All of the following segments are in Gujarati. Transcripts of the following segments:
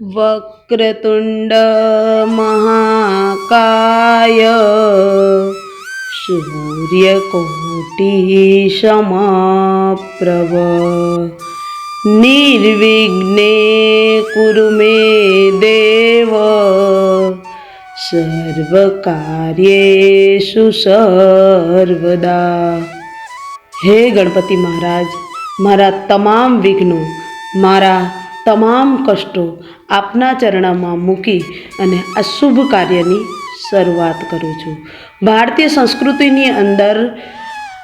વક્રતુંડ મહાકાય સૂર્યકોટિ સમપ્રભ નિર્વિઘ્ને કુરુ મે દેવ સર્વકાર્યેષુ સર્વદા હે ગણપતિ મહારાજ મારા તમામ વિઘ્નો મારા તમામ કષ્ટો આપના ચરણમાં મૂકી અને આ શુભ કાર્યની શરૂઆત કરું છું. ભારતીય સંસ્કૃતિની અંદર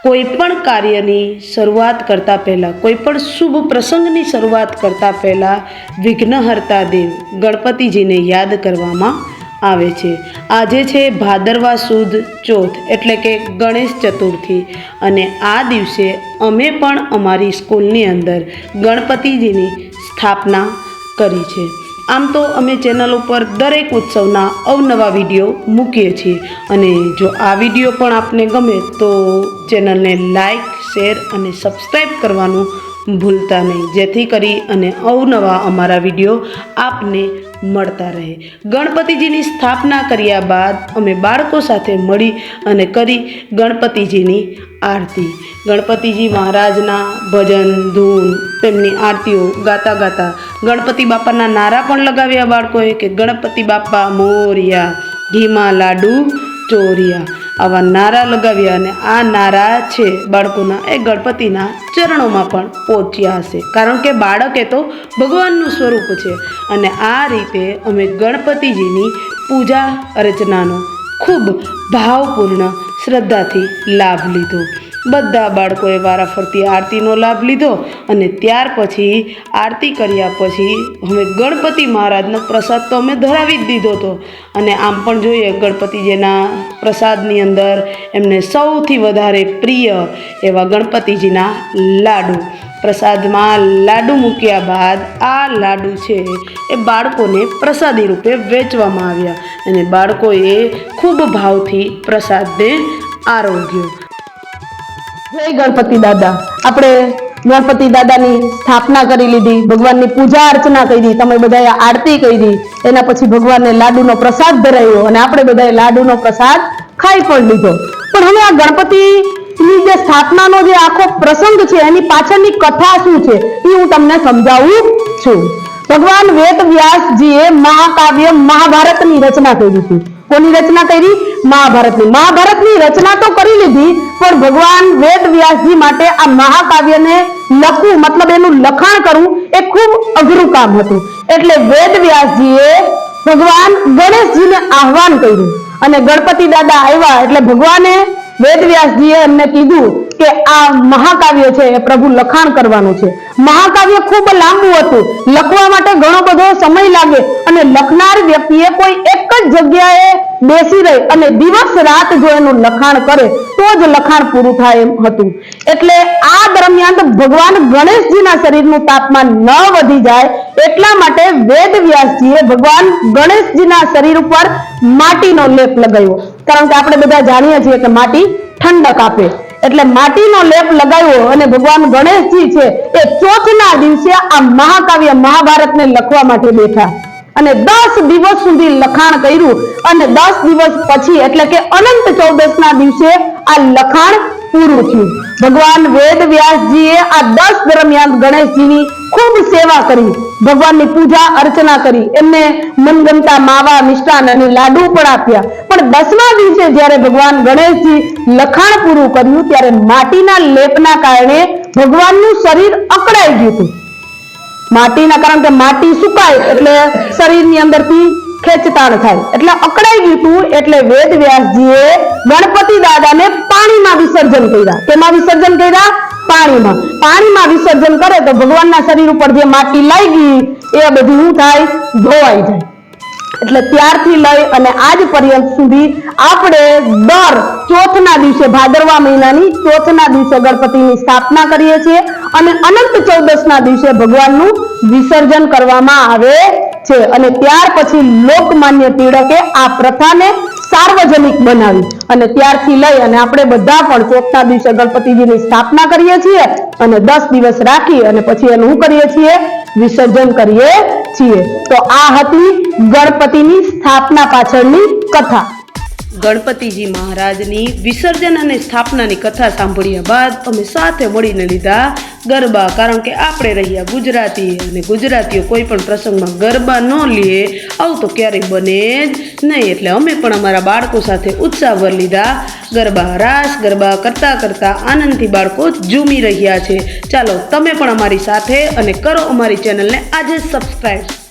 કોઈપણ કાર્યની શરૂઆત કરતાં પહેલાં કોઈ પણ શુભ પ્રસંગની શરૂઆત કરતાં પહેલાં વિઘ્નહર્તા દેવ ગણપતિજીને યાદ કરવામાં આવે છે. આજે છે ભાદરવા સુદ ચોથ એટલે કે ગણેશ ચતુર્થી અને આ દિવસે અમે પણ અમારી સ્કૂલની અંદર ગણપતિજીની સ્થાપના કરી છે. આમ તો અમે ચેનલ ઉપર દરેક ઉત્સવના અવનવા વીડિયો મૂકીએ છીએ. અને જો આ વીડિયો પણ આપને ગમે તો ચેનલને લાઈક, શેર અને સબસ્ક્રાઈબ કરવાનું ભૂલતા નહીં. જેથી કરી અને અવનવા અમારા વીડિયો આપને મળતા રહે. ગણપતિજીની સ્થાપના કર્યા બાદ અમે બાળકો સાથે મળી અને કરી ગણપતિજીની આરતી. ગણપતિજી મહારાજના ભજન, ધૂન, તેમની આરતીઓ ગાતા ગાતા ગણપતિ બાપાના નારા પણ લગાવ્યા બાળકોએ કે ગણપતિ બાપા મોરિયા, ઘીમાં લાડુ ચોરિયા. આવા નારા લગાવ્યા અને આ નારા છે બાળકોના એ ગણપતિના ચરણોમાં પણ પહોંચ્યા હશે. કારણ કે બાળક એ તો ભગવાનનું સ્વરૂપ છે અને આ રીતે અમે ગણપતિજીની પૂજા અર્ચનાનો ખૂબ ભાવપૂર્ણ શ્રદ્ધાથી લાભ લીધો. બધા બાળકોએ વારાફરતી આરતીનો લાભ લીધો અને ત્યાર પછી આરતી કર્યા પછી અમે ગણપતિ મહારાજનો પ્રસાદ તો અમે ધરાવી જ દીધો હતો. અને આમ પણ જોઈએ ગણપતિજીના પ્રસાદની અંદર એમને સૌથી વધારે પ્રિય એવા ગણપતિજીના લાડુ. પ્રસાદમાં લાડુ મૂક્યા બાદ આ લાડુ છે એ બાળકોને પ્રસાદી રૂપે વેચવામાં આવ્યા. અને બાળકોએ ખૂબ ભાવથી પ્રસાદને આરોગ્યો. જય ગણપતિ દાદા. આપણે ગણપતિ દાદાની સ્થાપના કરી લીધી, ભગવાનની પૂજા અર્ચના કરી, તમે બધાએ આરતી કરી, એના પછી ભગવાનને લાડુનો પ્રસાદ ધરાવ્યો અને આપણે બધાએ લાડુનો પ્રસાદ ખાઈ પણ લીધો. પણ હવે આ ગણપતિની જે સ્થાપનાનો જે આખો પ્રસંગ છે, એની પાછળની કથા શું છે, એ હું તમને સમજાવું છું. ભગવાન વેદ વ્યાસજીએ મહાકાવ્ય મહાભારતની રચના કરી હતી. કોની રચના કરી? મહાભારતની. મહાભારતની રચના તો કરી લીધી, પણ ભગવાન વેદ વ્યાસજી માટે આ મહાકાવ્યને લખવું, મતલબ એનું લખાણ કરવું, એ ખૂબ અઘરું કામ હતું. એટલે વેદ વ્યાસજીએ ભગવાન ગણેશજીને આહવાન કર્યું. અને ગણપતિ દાદા આવ્યા એટલે ભગવાને વેદ વ્યાસજીએ એમને કીધું કે આ મહાકાવ્ય છે એ પ્રભુ લખાણ કરવાનું છે. મહાકાવ્ય ખૂબ લાંબુ હતું. લખવા માટે ઘણો બધો સમય લાગે અને લખનાર વ્યક્તિએ કોઈ એક જ જગ્યાએ બેસી રહી અને દિવસ રાત જો એનું લખાણ કરે, તો જ લખાણ પૂરું થાય એમ હતું. એટલે આ દરમિયાન ભગવાન ગણેશજીના શરીરનું તાપમાન ન વધી જાય એટલા માટે વેદ વ્યાસજીએ ભગવાન ગણેશજીના શરીર ઉપર માટીનો લેપ લગાવ્યો. કારણ કે આપણે બધા જાણીએ છીએ કે માટી ઠંડક આપે. એટલે માટીનો લેપ લગાવ્યો અને ભગવાન ગણેશજી છે એ ચોથના દિવસે આ મહાકાવ્ય મહાભારતને લખવા માટે બેઠા. અને દસ દિવસ સુધી લખાણ કર્યું. અને દસ દિવસ પછી એટલે કે અનંત ચૌદસના દિવસે આ લખાણ પૂરું થયું. ભગવાન વેદ વ્યાસજીએ આ દસ દરમિયાન ગણેશજીની ખૂબ સેવા કરી. ભગવાનની પૂજા, અર્ચના કરી. એમને મનગમતા માવા, મિષ્ટાન અને લાડુ પણ આપ્યા. પણ દસમા દિવસે જ્યારે ભગવાન ગણેશજી લખાણ પૂરું કર્યું, ત્યારે માટીના લેપના કારણે ભગવાનનું શરીર અકળાઈ ગયું હતું. માટીના, કારણ કે માટી સુકાય એટલે શરીરની અંદરથી ખેંચતાણ થાય. એટલે અકળાઈ ગયું હતું, એટલે વેદ વ્યાસજીએ ગણપતિ દાદાને પાણીમાં વિસર્જન કર્યા. કેમાં વિસર્જન કર્યા? પાણીમાં. પાણીમાં વિસર્જન કરે તો ભગવાનના શરીર ઉપર જે માટી લાગી, એ બધું શું થાય? ધોવાઈ જાય. એટલે ત્યારથી લઈ અને આજ પર્યંત સુધી આપણે દર ચોથના દિવસે ભાદરવા મહિનાની ચોથના દિવસે ગણપતિની સ્થાપના કરીએ છીએ અને અનંત ચૌદસના દિવસે ભગવાનનું વિસર્જન કરવામાં આવે છે. અને ત્યાર પછી લોકમાન્ય ટિળકે આ પ્રથાને સાર્વજનિક બનાવી અને ત્યારથી લઈ અને આપણે બધા પણ ચોથના દિવસે ગણપતિજીની સ્થાપના કરીએ છીએ અને દસ દિવસ રાખી અને પછી એનું શું કરીએ છીએ? વિસર્જન કરીએ છીએ. તો આ હતી ગણપતિની સ્થાપના પાછળની કથા. ગણપતિજી મહારાજની વિસર્જન અને સ્થાપનાની કથા સાંભળ્યા બાદ અમે સાથે મળીને લીધા ગરબા. કારણ કે આપણે રહ્યા ગુજરાતી અને ગુજરાતીઓ કોઈ પણ પ્રસંગમાં ગરબા ન લે. આવું તો ક્યારેય બને જ નહીં. એટલે અમે પણ અમારા બાળકો સાથે ઉત્સાહભર લીધા. ગરબા રાસ, ગરબા કરતાં કરતાં આનંદથી બાળકો ઝૂમી રહ્યા છે. ચાલો તમે પણ અમારી સાથે અને કરો અમારી ચેનલને આજે સબસ્ક્રાઈબ